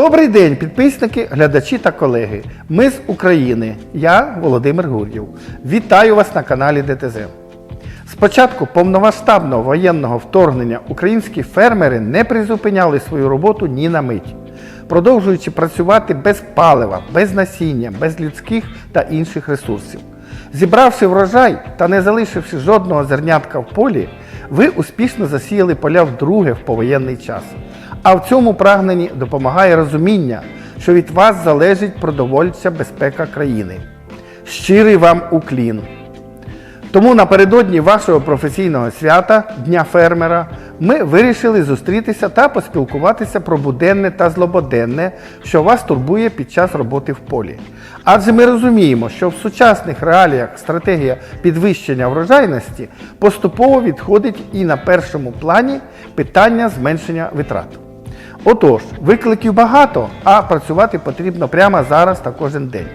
Добрий день, підписники, глядачі та колеги. Ми з України. Я Володимир Гур'єв. Вітаю вас на каналі ДТЗ. З початку повномасштабного воєнного вторгнення українські фермери не призупиняли свою роботу ні на мить, продовжуючи працювати без палива, без насіння, без людських та інших ресурсів. Зібравши врожай та не залишивши жодного зернятка в полі, ви успішно засіяли поля вдруге в повоєнний час. А в цьому прагненні допомагає розуміння, що від вас залежить продовольча безпека країни. Щирий вам уклін! Тому напередодні вашого професійного свята, Дня фермера, ми вирішили зустрітися та поспілкуватися про буденне та злободенне, що вас турбує під час роботи в полі. Адже ми розуміємо, що в сучасних реаліях стратегія підвищення врожайності поступово відходить і на першому плані питання зменшення витрат. Отож, викликів багато, а працювати потрібно прямо зараз та кожен день.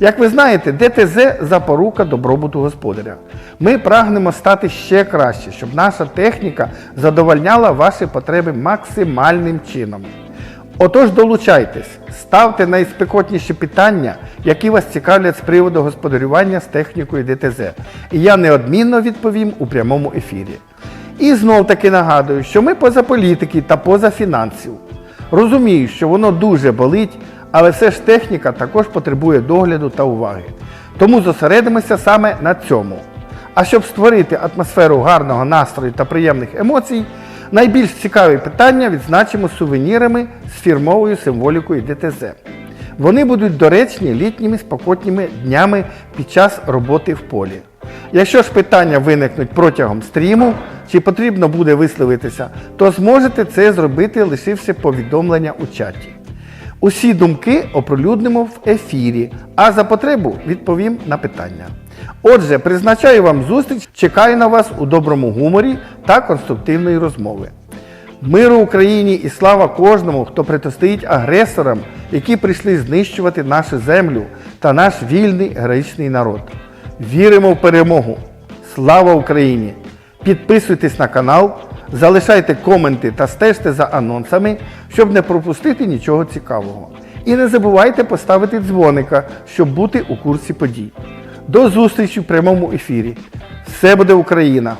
Як ви знаєте, ДТЗ запорука добробуту господаря. Ми прагнемо стати ще краще, щоб наша техніка задовольняла ваші потреби максимальним чином. Отож, долучайтесь, ставте найспекотніші питання, які вас цікавлять з приводу господарювання з технікою ДТЗ. І я неодмінно відповім у прямому ефірі. І знов таки нагадую, що ми поза політики та поза фінансів. Розумію, що воно дуже болить, але все ж техніка також потребує догляду та уваги. Тому зосередимося саме на цьому. А щоб створити атмосферу гарного настрою та приємних емоцій, найбільш цікаві питання відзначимо сувенірами з фірмовою символікою ДТЗ. Вони будуть доречні літніми спокотніми днями під час роботи в полі. Якщо ж питання виникнуть протягом стріму, чи потрібно буде висловитися, то зможете це зробити, лишивши повідомлення у чаті. Усі думки оприлюднимо в ефірі, а за потребу відповім на питання. Отже, призначаю вам зустріч, чекаю на вас у доброму гуморі та конструктивної розмови. Миру Україні і слава кожному, хто протистоїть агресорам, які прийшли знищувати нашу землю та наш вільний героїчний народ. Віримо в перемогу! Слава Україні! Підписуйтесь на канал, залишайте коменти та стежте за анонсами, щоб не пропустити нічого цікавого. І не забувайте поставити дзвоника, щоб бути у курсі подій. До зустрічі в прямому ефірі. Все буде Україна!